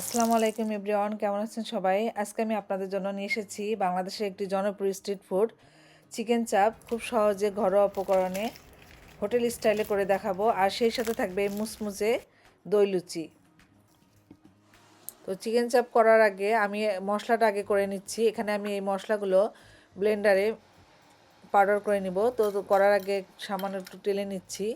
আসসালামু আলাইকুম এভরিওয়ান, কেমন আছেন সবাই? আজকে আমি আপনাদের জন্য নিয়ে এসেছি বাংলাদেশের একটি জনপ্রিয় স্ট্রিট ফুড, চিকেন চাপ, খুব সহজে ঘরোয়া উপকরণে, হোটেল স্টাইলে করে দেখাবো, আর সেই সাথে থাকবে মুসমুচে দই লুচি। তো চিকেন চাপ করার আগে আমি মশলাটা আগে করে নিচ্ছি, এখানে আমি এই মশলাগুলো ব্লেন্ডারে পাউডার করে নিব। তো করার আগে সামান্য একটু টেলে নিচ্ছি,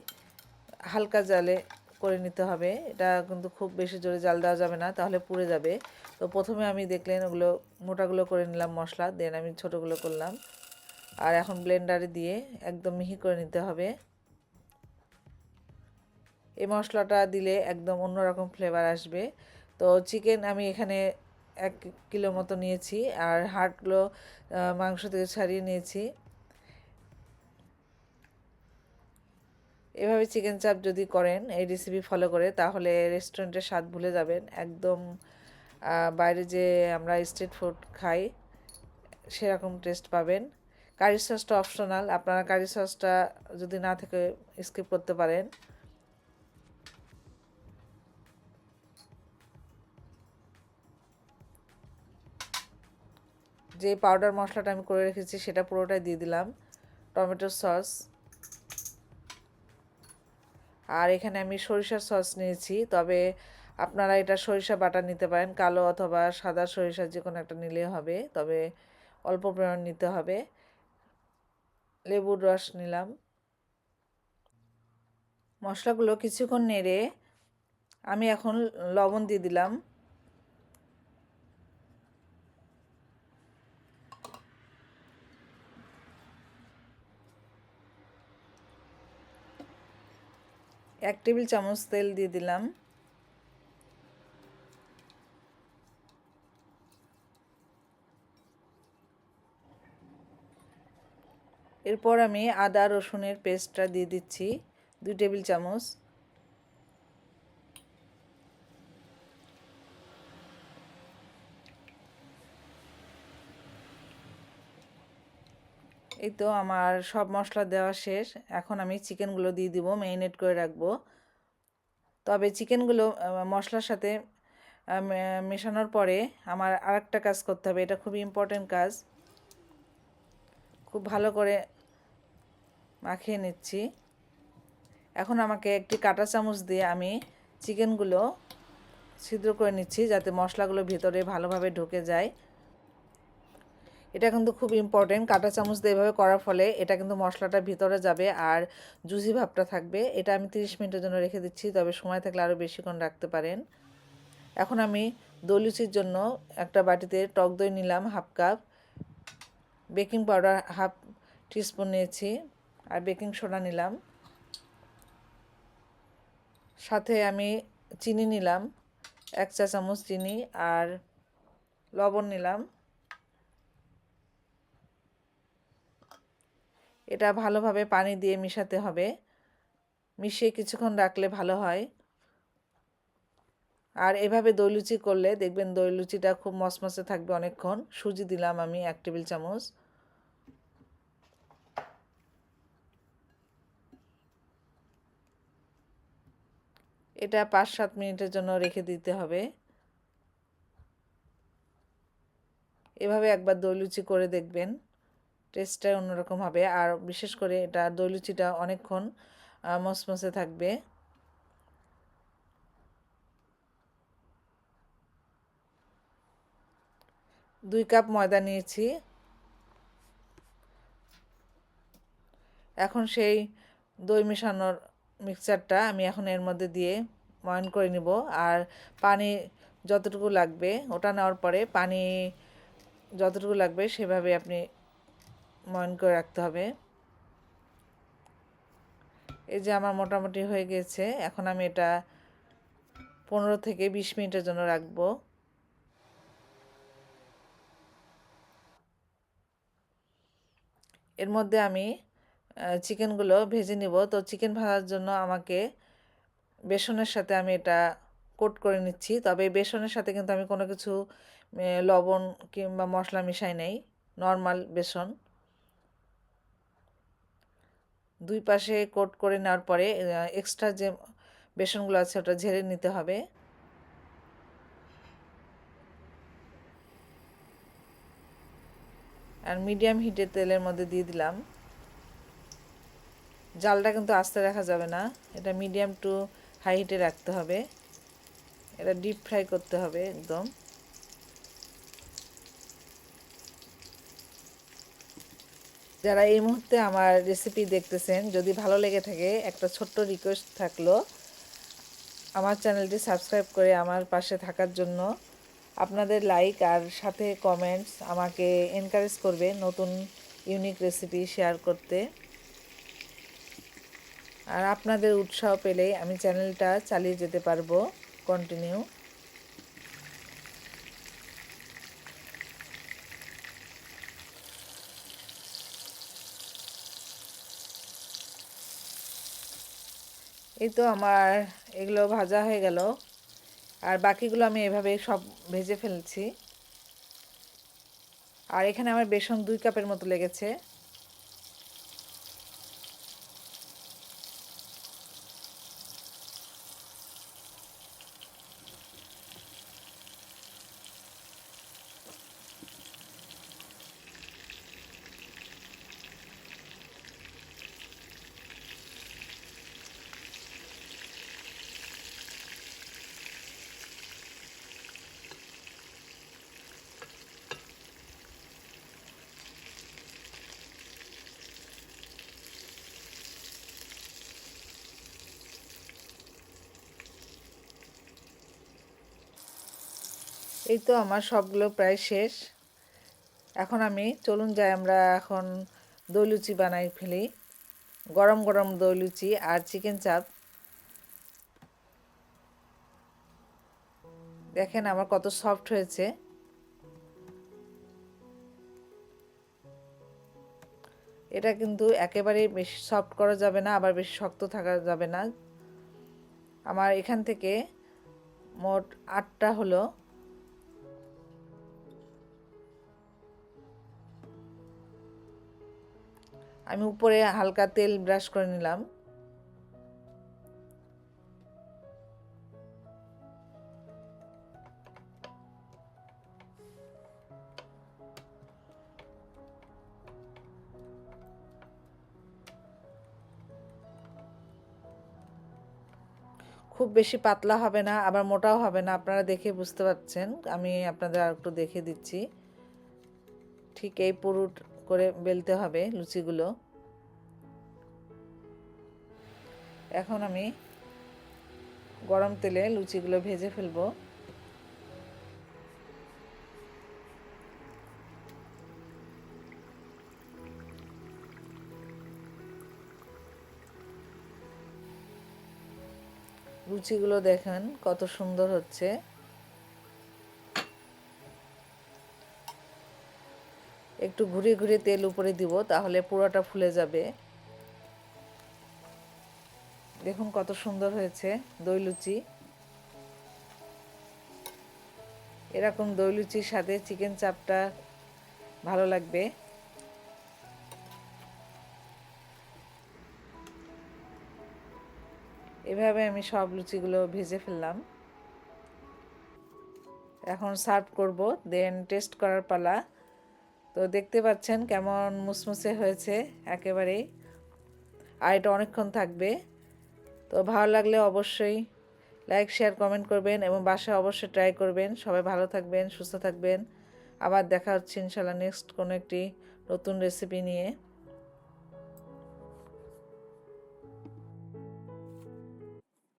হালকা জালে করে নিতে হবে। এটা কিন্তু খুব বেশি জোরে জাল দেওয়া যাবে না, তাহলে পুড়ে যাবে। তো প্রথমে আমি দেখলেন ওগুলো, মোটাগুলো করে নিলাম মশলা, দেন আমি ছোটোগুলো করলাম। আর এখন ব্লেন্ডারে দিয়ে একদম মিহি করে নিতে হবে। এই মশলাটা দিলে একদম অন্যরকম ফ্লেভার আসবে। তো চিকেন আমি এখানে এক কিলো মতো নিয়েছি, আর হাড়গুলো মাংস থেকে ছাড়িয়ে নিয়েছি। এভাবে চিকেন চাপ যদি করেন, এই রেসিপি ফলো করে, তাহলে রেস্টুরেন্টের স্বাদ ভুলে যাবেন। একদম বাইরে যে আমরা স্ট্রিট ফুড খাই, সেরকম টেস্ট পাবেন। কারি সসটা অপশনাল আপনারা কারি সসটা যদি না থেকে স্কিপ করতে পারেন। যে পাউডার মশলাটা আমি করে রেখেছি, সেটা পুরোটাই দিয়ে দিলাম। টমেটো সস আর এখানে আমি সরিষার সস নিয়েছি। তবে আপনারা এটা সরিষা বাটা নিতে পারেন, কালো অথবা সাদা সরিষা যে কোনো একটা নিলে হবে। তবে অল্প পরিমাণ নিতে হবে। লেবুর রস নিলাম। মশলাগুলো কিছুক্ষণ নেড়ে আমি এখন লবণ দিয়ে দিলাম। এক টেবিল চামচ তেল দিয়ে দিলাম। এরপর আমি আদা, রসুনের পেস্টটা দিয়ে দিচ্ছি, দুই টেবিল চামচ। এই তো আমার সব মশলা দেওয়া শেষ। এখন আমি চিকেনগুলো দিয়ে দিব, ম্যারিনেট করে রাখব। তবে চিকেনগুলো মশলার সাথে মেশানোর পরে আমার আরেকটা কাজ করতে হবে, এটা খুবই ইম্পর্টেন্ট কাজ। খুব ভালো করে মাখিয়ে নিচ্ছি। এখন আমাকে একটি কাঁটা চামচ দিয়ে আমি চিকেনগুলো ছিদ্র করে নিচ্ছি, যাতে মশলাগুলো ভিতরে ভালোভাবে ঢুকে যায়। এটা কিন্তু খুব ইম্পর্টেন্ট কাঁটা চামচ দিয়ে এভাবে করার ফলে এটা কিন্তু মশলাটা ভিতরে যাবে আর জুসি ভাবটা থাকবে। এটা আমি 30 মিনিটের জন্য রেখে দিচ্ছি, তবে সময় থাকলে আরও বেশিক্ষণ রাখতে পারেন। এখন আমি দলুচির জন্য একটা বাটিতে টক দই নিলাম, half cup. Baking powder half teaspoon নিয়েছি আর বেকিং সোডা নিলাম। সাথে আমি চিনি নিলাম, এক চা চামচ চিনি আর লবণ নিলাম। এটা ভালোভাবে পানি দিয়ে মিশাতে হবে। মিশিয়ে কিছুক্ষণ রাখলে ভালো হয়। আর এভাবে দই লুচি করলে দেখবেন দই লুচিটা খুব মসমসে থাকবে অনেকক্ষণ। সুজি দিলাম আমি এক টেবিল চামচ। এটা পাঁচ সাত মিনিটের জন্য রেখে দিতে হবে। এভাবে একবার দই লুচি করে দেখবেন। টেস্টটাই অন্যরকম হবে। আর বিশেষ করে এটা দই লুচিটা অনেকক্ষণ মসমসে থাকবে। দুই কাপ ময়দা নিয়েছি। এখন সেই দই মেশানোর মিক্সচারটা আমি এখন এর মধ্যে দিয়ে ময়ন করে নিব। আর পানি যতটুকু লাগবে, ওটা নেওয়ার পরে পানি যতটুকু লাগবে, সেভাবে আপনি ময়ন করে রাখতে হবে। এই যে আমার মোটামুটি হয়ে গেছে, এখন আমি এটা পনেরো থেকে বিশ মিনিটের জন্য রাখব। এর মধ্যে আমি চিকেনগুলো ভেজে নিব। তো চিকেন ভাজার জন্য আমাকে বেসনের সাথে আমি এটা কোট করে নিচ্ছি। তবে বেসনের সাথে কিন্তু আমি কোনো কিছু লবণ কিংবা মশলা মিশাই নেই। নর্মাল বেসন। দুই পাশে কোট করে নেওয়ার পরে এক্সট্রা যে বেসনগুলো আছে ওটা ঝেড়ে নিতে হবে। আর মিডিয়াম হিটে তেলের মধ্যে দিয়ে দিলাম। জালটা কিন্তু আস্তে রাখা যাবে না, এটা মিডিয়াম টু হাই হিটে রাখতে হবে। এটা ডিপ ফ্রাই করতে হবে একদম। যারা এই মুহূর্তে আমার রেসিপি দেখতেছেন, যদি ভালো লেগে থাকে, একটা ছোট্ট রিকোয়েস্ট থাকল, আমার চ্যানেলটি সাবস্ক্রাইব করে আমার পাশে থাকার জন্য। আপনাদের লাইক আর সাথে কমেন্টস আমাকে এনকারেজ করবে নতুন ইউনিক রেসিপি শেয়ার করতে। আর আপনাদের উৎসাহ পেলে আমি চ্যানেলটা চালিয়ে যেতে পারব কন্টিনিউ এই তো আমার এগুলো ভাজা হয়ে গেল। আর বাকিগুলো আমি এভাবে সব ভেজে ফেলছি। আর এখানে আমার বেসন দুই কাপের মতো লেগেছে। এই তো আমার সবগুলো প্রায় শেষ। এখন আমি, চলুন যাই আমরা এখন দই লুচি বানাই ফেলি। গরম গরম দই লুচি আর চিকেন চাপ। দেখেন আমার কত সফট হয়েছে। এটা কিন্তু একেবারেই বেশি সফট করা যাবে না, আবার বেশি শক্ত থাকা যাবে না। আমার এখান থেকে মোট আটটা হলো। আমি উপরে হালকা তেল ব্রাশ করে নিলাম। খুব বেশি পাতলা হবে না, আবার মোটাও হবে না, আপনারা দেখে বুঝতে পারছেন। আমি আপনাদের আর একটু দেখে দিচ্ছি। ঠিক এই পুরুট করে বেলতে হবে লুচিগুলো। এখন আমি গরম তেলে লুচিগুলো ভেজে ফেলব। লুচিগুলো দেখেন কত সুন্দর হচ্ছে। একটু ঘুরে ঘুরে তেল উপরে দিব, তাহলে পুরোটা ফুলে যাবে। দেখুন কত সুন্দর হয়েছে দই লুচি। এরকম দই লুচির সাথে চিকেন চাপটা ভালো লাগবে। এভাবে আমি সব লুচিগুলো ভেজে ফেললাম। এখন সার্ভ করব, দেন টেস্ট করার পালা। তো দেখতে পাচ্ছেন কেমন মুসমুসে হয়েছে একেবারেই। আর এটা অনেকক্ষণ থাকবে। তো ভালো লাগলে অবশ্যই লাইক, শেয়ার, কমেন্ট করবেন এবং বাসায় অবশ্যই ট্রাই করবেন। সবাই ভালো থাকবেন, সুস্থ থাকবেন। আবার দেখা হচ্ছে ইনশাল্লাহ নেক্সট কোনো একটি নতুন রেসিপি নিয়ে।